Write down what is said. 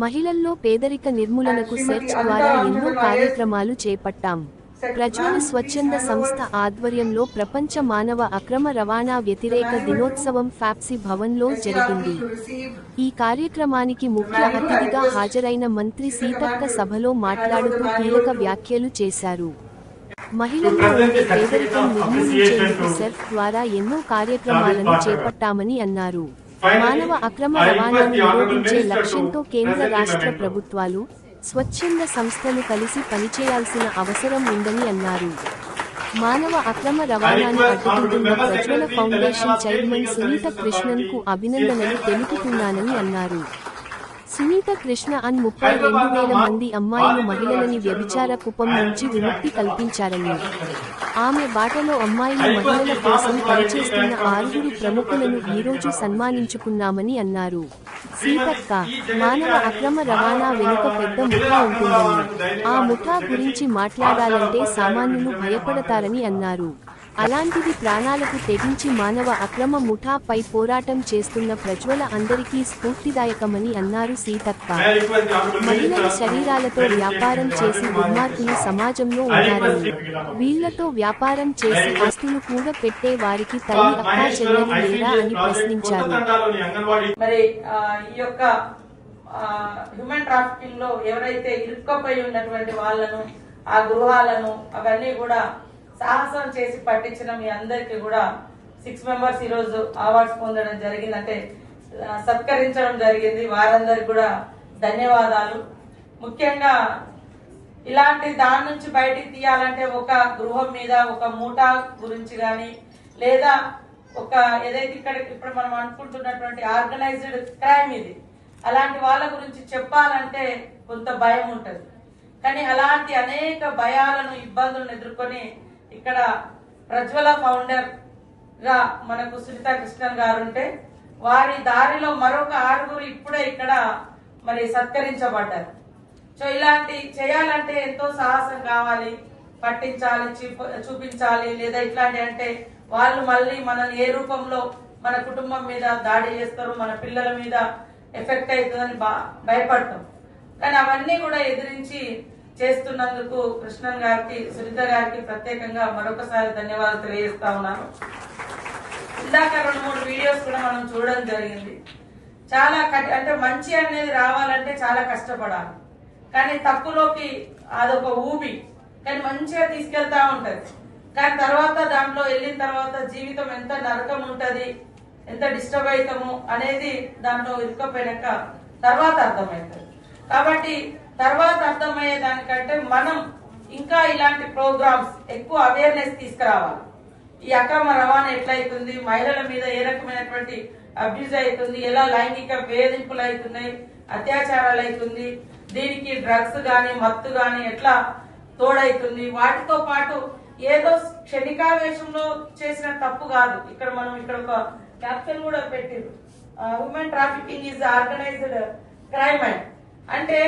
మహిళల్లో పేదరిక నిర్మూలనకు సెర్చ్ ద్వారా ఎన్నో కార్యక్రమాలు చేపట్టాం. ప్రజ్వల స్వచ్ఛంద సంస్థ ఆధ్వర్యంలో ప్రపంచ మానవ అక్రమ రవాణా వ్యతిరేక దినోత్సవం ఫ్యాప్సీ భవన్లో జరిగింది. ఈ కార్యక్రమానికి ముఖ్య అతిథిగా హాజరైన మంత్రి సీతక్క సభలో మాట్లాడుతూ కీలక వ్యాఖ్యలు చేశారు. మహిళల్లో ఉండే పేదరికం నిర్మూలించేందుకు సెర్ఫ్ ద్వారా ఎన్నో కార్యక్రమాలను చేపట్టామని అన్నారు. మానవ అక్రమ రవాణాను నిరోధించే లక్ష్యంతో కేంద్ర రాష్ట్ర ప్రభుత్వాలు స్వచ్ఛంద సంస్థలు కలిసి పనిచేయాల్సిన అవసరం ఉందని అన్నారు. మానవ అక్రమ రవాణాను అడ్డుకుంటున్న ప్రజ్వల ఫౌండేషన్ చైర్మన్ సునీత కృష్ణన్కు అభినందనలు తెలుపుతున్నానని అన్నారు. సునీత కృష్ణ అన్ ముప్పై రెండు వేల మంది అమ్మాయిలు మహిళలని వ్యభిచార కుపం నుంచి విముక్తి కల్పించారని. ఆమె బాటలో అమ్మాయిలు మహిళల కోసం పనిచేస్తున్న ఆరుగురు ప్రముఖులను ఈరోజు సన్మానించుకున్నామని అన్నారు. సీతక్క మానవ అక్రమ రవాణా వెనుక పెద్ద ముఠా ఉంటుందని. ఆ ముఠా గురించి మాట్లాడాలంటే సామాన్యులు భయపడతారని అన్నారు. అలాంటిది ప్రాణాలకు తెగించి మానవ అక్రమ ముఠాపై పోరాటం చేస్తున్న ప్రజ్వల అందరికీ స్ఫూర్తిదాయకమని అన్నారు సీతక్క మహిళల శరీరాలతో వ్యాపారం చేసి దుర్మార్గులు సమాజంలో ఉన్నారని వీళ్ళతో వ్యాపారం చేసి ఆస్తులు కూడా పెట్టే వారికి తల్లి అక్కా చెల్లెలు లేరా అని ప్రశ్నించారు. మరి ఈ యొక్క హ్యూమన్ ట్రాఫికింగ్లో ఎవరైతే ఇరుక్కపోయి ఉన్నటువంటి వాళ్ళను ఆ గృహాలను అవన్నీ కూడా సాహసం చేసి పట్టించిన మీ అందరికీ కూడా సిక్స్ మెంబర్స్ ఈ రోజు అవార్డ్స్ పొందడం జరిగింది. అంటే సత్కరించడం జరిగింది. వారందరికి కూడా ధన్యవాదాలు. ముఖ్యంగా ఇలాంటి దాని నుంచి బయటికి తీయాలంటే ఒక గృహం మీద ఒక మూటా గురించి గాని లేదా ఒక ఏదైతే ఇక్కడ ఇప్పుడు మనం అనుకుంటున్నటువంటి ఆర్గనైజ్డ్ క్రైమ్ ఇది అలాంటి వాళ్ళ గురించి చెప్పాలంటే కొంత భయం ఉంటుంది. కానీ అలాంటి అనేక భయాలను ఇబ్బందులను ఎదుర్కొని ఇక్కడ ప్రజ్వల ఫౌండర్గా మనకు సునీత కృష్ణన్ గారు ఉంటే వారి దారిలో మరొక ఆరుగురు ఇప్పుడే ఇక్కడ మరి సత్కరించబడ్డారు. సో ఇలాంటి చేయాలంటే ఎంతో సాహసం కావాలి. పట్టించాలి చూప- చూపించాలి లేదా ఇట్లాంటి అంటే వాళ్ళు మళ్ళీ మనల్ని ఏ రూపంలో మన కుటుంబం మీద దాడి చేస్తారు మన పిల్లల మీద ఎఫెక్ట్ అవుతుందని బా- భయపడతాం. కానీ అవన్నీ కూడా ఎదిరించి చేస్తున్నందుకు కృష్ణన్ గారికి సునీత గారికి ప్రత్యేకంగా మరొకసారి ధన్యవాదాలు తెలియజేస్తా ఉన్నాను. ఇందాక రెండు మూడు వీడియోస్ కూడా మనం చూడడం జరిగింది. చాలా అంటే మంచి అనేది రావాలంటే చాలా కష్టపడాలి. కానీ తప్పులోకి అదొక ఊబి. కానీ మంచిగా తీసుకెళ్తా ఉంటది. కానీ తర్వాత దాంట్లో వెళ్ళిన తర్వాత జీవితం ఎంత నరకం ఉంటది ఎంత డిస్టర్బ్ అవుతాము అనేది దాంట్లో ఇరుకపోయినాక తర్వాత అర్థమవుతుంది. కాబట్టి తర్వాత అర్థమయ్యే దానికంటే మనం ఇంకా ఇలాంటి ప్రోగ్రామ్స్ ఎక్కువ అవేర్నెస్ తీసుకురావాలి. ఈ అక్రమ రవాణా ఎట్లయితుంది? మహిళల మీద ఏ రకమైనటువంటి అబ్యూజ్ అవుతుంది ఎలా లైంగిక వేధింపులు అవుతున్నాయి అత్యాచారాలు అవుతుంది దీనికి డ్రగ్స్ గాని మత్తు గాని ఎట్లా తోడైతుంది? వాటితో పాటు ఏదో క్షణికావేశంలో చేసిన తప్పు కాదు. ఇక్కడ మనం ఇక్కడ ఒక క్యాప్షన్ కూడా పెట్టిండ్రు women trafficking is organised crime and అంటే